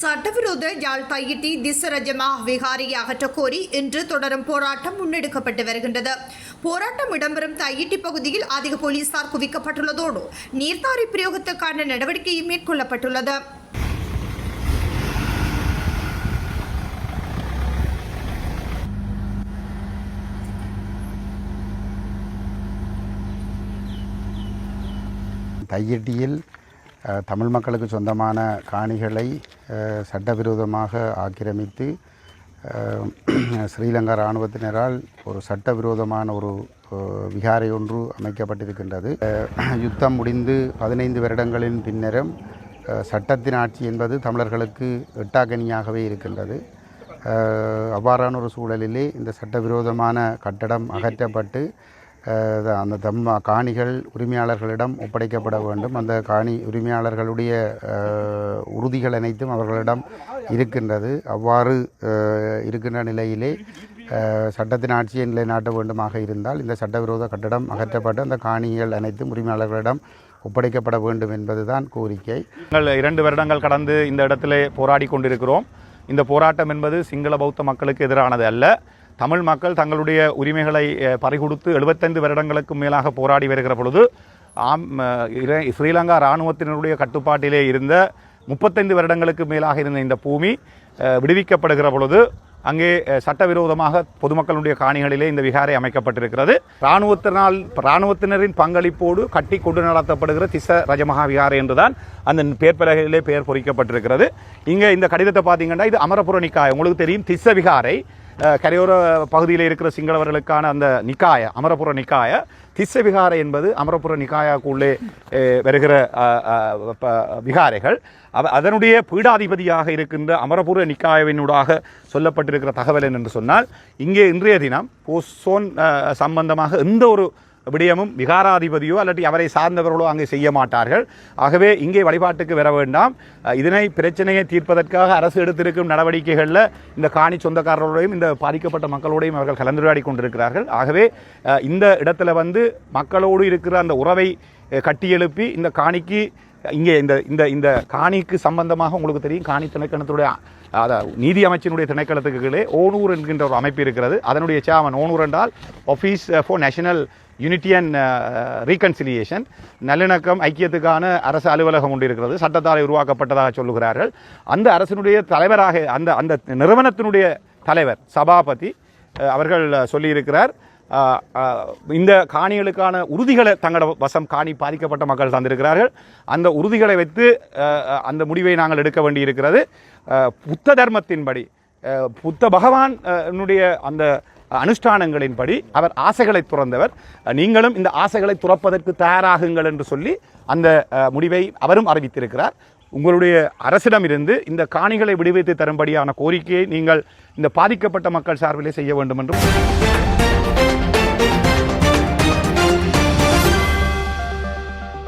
சட்டவிரோத யாழ் தையிட்டி திசரஜமா விகாரியை அகற்றக் கோரி இன்று தொடரும் போராட்டம் முன்னெடுக்கப்பட்டு வருகின்றது. போராட்டம் இடம்பெறும் தையிட்டி பகுதியில் அதிக போலீசார் குவிக்கப்பட்டுள்ளதோடு நீர்த்தாரி பிரயோகத்துக்கான நடவடிக்கையும் மேற்கொள்ளப்பட்டுள்ளது. தையிட்டியில் தமிழ் மக்களுக்கு சொந்தமான காணிகளை சட்டவிரோதமாக ஆக்கிரமித்து ஸ்ரீலங்கா இராணுவத்தினரால் ஒரு சட்டவிரோதமான ஒரு விகாரை ஒன்று அமைக்கப்பட்டிருக்கின்றது. யுத்தம் முடிந்து பதினைந்து வருடங்களின் பின்னரும் சட்டத்தின் ஆட்சி என்பது தமிழர்களுக்கு எட்டாக்கனியாகவே இருக்கின்றது. அவ்வாறான ஒரு சூழலிலே இந்த சட்டவிரோதமான கட்டடம் அகற்றப்பட்டு அந்த தம்ம காணிகள் உரிமையாளர்களிடம் ஒப்படைக்கப்பட வேண்டும். அந்த காணி உரிமையாளர்களுடைய உறுதிகள் அனைத்தும் அவர்களிடம் இருக்கின்றது. அவ்வாறு இருக்கின்ற நிலையிலே சட்டத்தின் ஆட்சியை நிலைநாட்ட வேண்டுமாக இருந்தால் இந்த சட்டவிரோத கட்டடம் அகற்றப்பட்டு அந்த காணிகள் அனைத்தும் உரிமையாளர்களிடம் ஒப்படைக்கப்பட வேண்டும் என்பதுதான் கோரிக்கை. நாங்கள் இரண்டு வருடங்கள் கடந்து இந்த இடத்திலே போராடி கொண்டிருக்கிறோம். இந்த போராட்டம் என்பது சிங்கள பௌத்த மக்களுக்கு எதிரானது அல்ல. தமிழ் மக்கள் தங்களுடைய உரிமைகளை பறிகொடுத்து எழுபத்தைந்து வருடங்களுக்கு மேலாக போராடி வருகிற பொழுது ஆம் ஸ்ரீலங்கா இராணுவத்தினருடைய கட்டுப்பாட்டிலே இருந்த முப்பத்தைந்து வருடங்களுக்கு மேலாக இருந்த இந்த பூமி விடுவிக்கப்படுகிற பொழுது அங்கே சட்டவிரோதமாக பொதுமக்களுடைய காணிகளிலே இந்த விகாரை அமைக்கப்பட்டிருக்கிறது. இராணுவத்தினால் இராணுவத்தினரின் பங்களிப்போடு கட்டி கொண்டு நடத்தப்படுகிற திச ரஜமகா விகாரை என்றுதான் அந்த பேர்பலகையிலே பெயர் பொறிக்கப்பட்டிருக்கிறது. இங்கே இந்த கடிதத்தை பார்த்தீங்கன்னா இது அமரபுர நிக்காயம் உங்களுக்கு தெரியும் திச விகாரை கரையோர பகுதியில் இருக்கிற சிங்களவர்களுக்கான அந்த நிக்காய அமரபுர நிக்காய. திஸ்ஸ என்பது அமரபுர நிக்காயாக்குள்ளே வருகிற விகாரைகள். அதனுடைய பீடாதிபதியாக இருக்கின்ற அமரபுர நிக்காயவினூடாக சொல்லப்பட்டிருக்கிற தகவல் என்னென்று சொன்னால் இங்கே இன்றைய தினம் போசோன் சம்பந்தமாக எந்த ஒரு விடயமும் விகாராதிபதியோ அல்லது அவரை சார்ந்தவர்களோ அங்கே செய்ய மாட்டார்கள். ஆகவே இங்கே வழிபாட்டுக்கு வர வேண்டாம். இதனை பிரச்சனையை தீர்ப்பதற்காக அரசு எடுத்திருக்கும் நடவடிக்கைகளில் இந்த காணி சொந்தக்காரர்களோடையும் இந்த பாதிக்கப்பட்ட மக்களோடையும் அவர்கள் கலந்துரையாடி கொண்டிருக்கிறார்கள். ஆகவே இந்த இடத்துல வந்து மக்களோடு இருக்கிற அந்த உறவை கட்டியெழுப்பி இந்த காணிக்கு இங்கே இந்த இந்த இந்த காணிக்கு சம்பந்தமாக உங்களுக்கு தெரியும். காணி திணைக்களத்துடைய அதாவது நீதி அமைச்சினுடைய திணைக்களத்துக்கு கீழே ஓனூர் என்கின்ற ஒரு அமைப்பு இருக்கிறது. அதனுடைய சேவன் ஓனூர் என்றால் office for national unity and reconciliation நல்லிணக்கம் ஐக்கியத்துக்கான அரசு அலுவலகம் ஒன்று இருக்கிறது. சட்டத்தால் உருவாக்கப்பட்டதாக சொல்லுகிறார்கள். அந்த அரசினுடைய தலைவராக அந்த அந்த நிறுவனத்தினுடைய தலைவர் சபாபதி அவர்கள் சொல்லியிருக்கிறார். இந்த காணிகளுக்கான உறுதிகளை தங்களோட வசம் காணி பாதிக்கப்பட்ட மக்கள் தந்திருக்கிறார்கள். அந்த உறுதிகளை வைத்து அந்த முடிவை நாங்கள் எடுக்க வேண்டியிருக்கிறது. புத்த தர்மத்தின்படி புத்த பகவான் அந்த அனுஷ்டானங்களின்படி அவர் ஆசைகளை துறந்தவர். நீங்களும் இந்த ஆசைகளை துறப்பதற்கு தயாராகுங்கள் என்று சொல்லி அந்த முடிவை அவரும் அறிவித்திருக்கிறார். உங்களுடைய அரசிடமிருந்து இந்த காணிகளை விடுவித்து தரும்படியான கோரிக்கையை நீங்கள் இந்த பாதிக்கப்பட்ட மக்கள் சார்பிலே செய்ய வேண்டும் என்றும்